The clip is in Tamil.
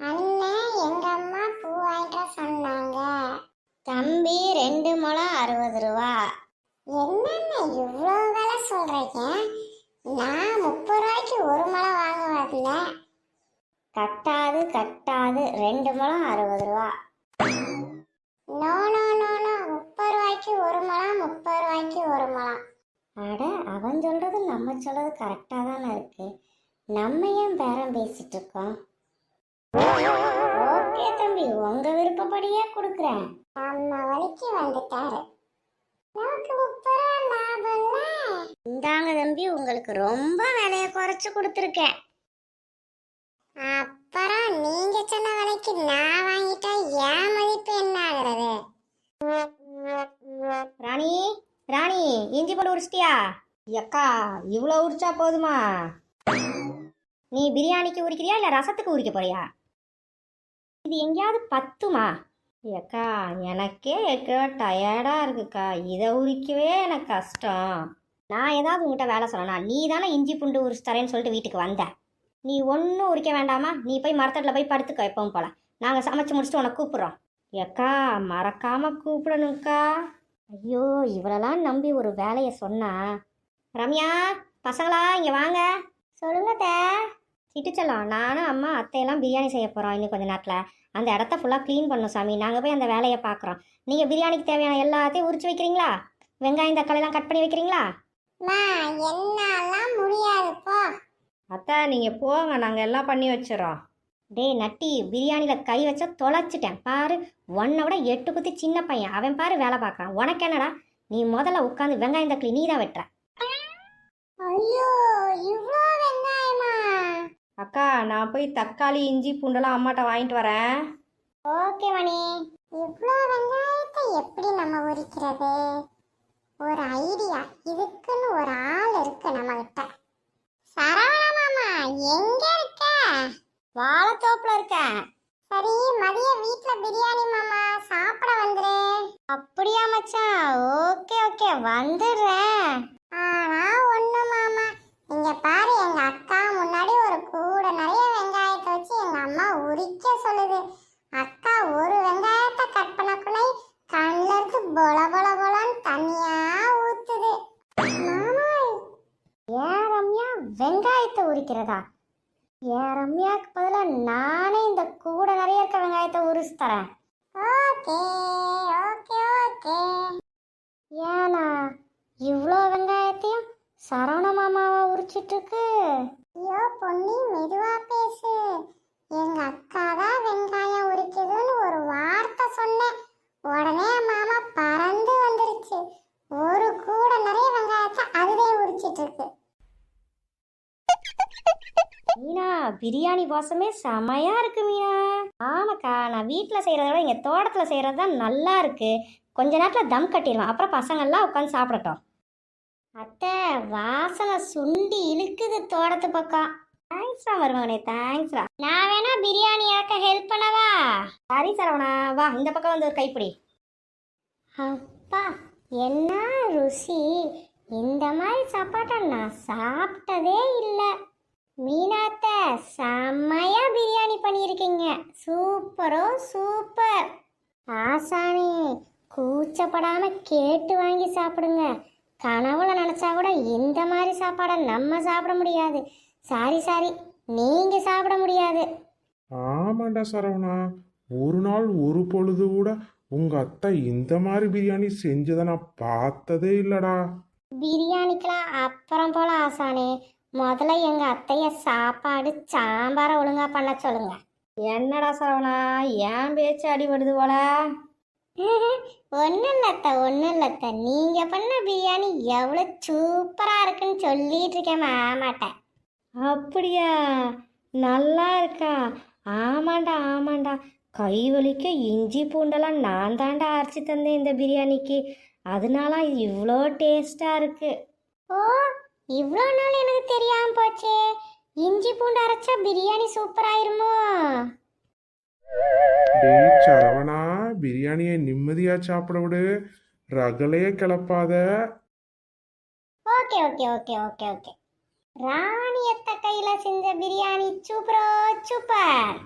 அண்ணன் எங்க அம்மா பூ வாங்கிட்டு சொன்னாங்க. தம்பி ரெண்டு முழம் அறுபது ரூபா. என்னென்ன இவ்வளோ வேலை சொல்கிறீங்க நான் முப்பது ரூபாய்க்கு ஒரு முளை வாங்குவதில்ல. கட்டாது கட்டாது ரெண்டு முழம் அறுபது ரூபா. நோ நோ நோ நோ முப்பது ரூபாய்க்கு ஒரு முளம் முப்பது ரூபாய்க்கு ஒரு முளம் அட அவன் சொல்கிறது நம்ம சொல்கிறது கரெக்டாக தானே இருக்குது நம்ம ஏன் பேரம் பேசிகிட்டு இருக்கோம்? ஓகே தம்பி உங்க விருப்பப்படியே கொடுக்குறேன். அம்மா வழிக்கு வந்துட்டாரு. நமக்கு முப்பது ரூபா லாபம்ல. இந்தாங்க தம்பி உங்களுக்கு ரொம்ப விலைய குறைச்சு கொடுத்துருக்கேன். அப்புறம் நீங்க சொன்ன விலைக்கு நான் வாங்கிட்டா என் மதிப்பு என்ன ஆகுறது? ராணி ராணி இஞ்சி போட்டு உரிச்சிட்டியா? எக்கா இவ்வளோ உரிச்சா போதுமா? நீ பிரியாணிக்கு உரிக்கிறியா இல்லை ரசத்துக்கு உரிக்க போறியா? இது எங்கேயாவது பத்துமா? ஏக்கா எனக்கே ஏற்கனவே டயர்டாக இருக்குக்கா. இதை உரிக்கவே எனக்கு கஷ்டம். நான் ஏதாவது உங்ககிட்ட வேலை சொல்லணா நீ தானே இஞ்சி பூண்டு உரிச்சு தரேன்னு சொல்லிட்டு வீட்டுக்கு வந்த. நீ ஒன்றும் உரிக்க வேண்டாமா? நீ போய் மரத்தட்டில் போய் படுத்துக்கோ எப்பவும் போல. நாங்கள் சமைச்சு முடிச்சுட்டு உனக்கு கூப்பிட்றோம். ஏக்கா மறக்காமல் கூப்பிடணுக்கா ஐயோ இவளெல்லாம் நம்பி ஒரு வேலையை சொன்னா. ரம்யா பசங்களா இங்கே வாங்க. சொல்லுங்க தே செல்லம். நானும் அம்மா அத்தையெல்லாம் பிரியாணி செய்ய போகிறோம் இன்னும் கொஞ்சம் நேரத்தில். அந்த இடத்த ஃபுல்லாக க்ளீன் பண்ணணும் சாமி. நாங்கள் போய் அந்த வேலையை பார்க்குறோம். நீங்கள் பிரியாணிக்கு தேவையான எல்லாத்தையும் உரிச்சு வைக்கிறீங்களா? வெங்காயம் தக்காளிலாம் கட் பண்ணி வைக்கிறீங்களா? மா என்னாலாம் முடியாது போ. அத்தை நீங்கள் போங்க. நாங்கள் எல்லாம் பண்ணி வச்சிடறோம். டேய் நட்டி பிரியாணியில் கை வச்சா தொலைச்சிட்டேன். பாரு உன்னை விட எட்டு குத்தி சின்ன பையன். அவன் பாரு வேலை பார்க்குறான். உனக்கு என்னடா? நீ முதல்ல உட்காந்து வெங்காயம் தக்காளி நீ தான் வெட்டுற. ஐயோ இவ்வளோ அக்கா நான் போய் தக்காளி இஞ்சி பூண்டெல்லாம் அம்மாட்ட வாங்கிட்டு வரேன். ஓகே மணி. இவ்வளோ வெங்காயத்தை எப்படி நம்ம உரிக்கிறது? ஒரு ஐடியா இதுக்குன்னு ஒரு ஆள் இருக்கு நம்ம கிட்ட சரவண மாமா எங்க இருக்க? வாழைத்தோப்பில் இருக்கேன் சரி மதிய வீட்ல பிரியாணி மாமா சாப்பிட வந்துரு. அப்படியா மச்சான்? ஓகே ஓகே வந்துடுற ஆனா ஒண்ணு மாமா இங்க பாரு எங்க அக்கா முன்னாடி ஒரு கூட நிறைய வெங்காயத்தை வச்சு எங்க அம்மா உரிக்க சொல்லுது அக்கா ஒரு வெங்காயத்தை கட் பண்ணக்குள்ளே கண்ணுல இருந்து பொல பொல பொலன்னு தண்ணியா ஊத்துது மாமா ஏன் ரம்யா வெங்காயத்தை ஏன் பதிலாக நானே இந்த கூட நிறைய இருக்க வெங்காயத்தை உரிச்சு தரேன். Okay okay okay. ஏனா இவ்வளோ வெங்காயத்தையும் சரவண மாமாவை உரிச்சிட்டு இருக்கு. ஐயோ பொண்ணி மெதுவா பேசு. எங்க அக்கா தான் வெங்காயம் உரிக்குதுன்னு ஒரு வார்த்தை சொன்னேன். உடனே மாமா பறந்து வந்துருச்சு ஒரு கூட நிறைய வெங்காயத்தை அதுவே உரிச்சிட்டு இருக்கு மீனா பிரியாணி வாசமே செமையா இருக்கு மீனா. ஆமாக்கா நான் வீட்டில் செய்கிறத விட இங்கே தோட்டத்தில் செய்கிறது தான் நல்லா இருக்கு. கொஞ்ச நேரத்தில் தம் கட்டிடுவேன் அப்புறம் பசங்கள்லாம் உட்காந்து சாப்பிடட்டும். அத்தை வாசனை சுண்டி இழுக்குது தோட்டத்து பக்கம். தேங்க்ஸ்ரா மருமகனே தேங்க்ஸ்ரா நான் வேணா பிரியாணி இறக்க ஹெல்ப் பண்ணவா? சரி சரவணா வா இந்த பக்கம் வந்து ஒரு கைப்பிடி. அப்பா என்ன ருசி. இந்த மாதிரி சாப்பாட்டை நான் சாப்பிட்டதே இல்லை. மீனாத்த செம்மையா பிரியாணி பண்ணியிருக்கீங்க. சூப்பரோ சூப்பர். ஆசானி கூச்சப்படாம கேட்டு வாங்கி சாப்பிடுங்க. கனவுல நினைச்சா கூட இந்த மாதிரி சாப்பாடை நம்ம சாப்பிட முடியாது. சாரி சாரி நீங்க சாப்பிட முடியாது. ஆமாண்டா சரவணா. ஒரு நாள் ஒரு பொழுது கூட உங்க அத்தை இந்த மாதிரி பிரியாணி செஞ்சதை நான் பார்த்ததே இல்லடா. பிரியாணிக்கெல்லாம் அப்புறம் போல ஆசானே. முதல்ல எங்க அத்தைய சாப்பாடு சாம்பாரை ஒழுங்கா பண்ண சொல்லுங்க. என்னடா சரவணா ஏன் பேச்சு அடிபடுது போல? ஒன்றும் இல்லத்த ஒன்றும் இல்லத்த நீங்க பண்ண பிரியாணி எவ்வளோ சூப்பரா இருக்குன்னு சொல்லிட்டு இருக்கேன் மாமாட்டேன் அப்படியா? நல்லா இருக்கா? ஆமாண்டா ஆமாண்டா. கை வலிக்க இஞ்சி பூண்டெல்லாம் நான் தாண்டா அரைச்சி தந்தேன் இந்த பிரியாணிக்கு. அதனால இவ்வளோ டேஸ்டாக இருக்கு. ஓ இவ்வளோ நாள் எனக்கு தெரியாம போச்சே. இஞ்சி பூண்டு அரைச்சா பிரியாணி சூப்பராயிருமோ டேய் சரவணா பிரியாணியை நிம்மதியா சாப்பிட விடு. ரகலையே கிளப்பாத. Okay okay okay okay okay. ராணியத்த கையில செஞ்ச பிரியாணி சூப்பரோ சூப்பர்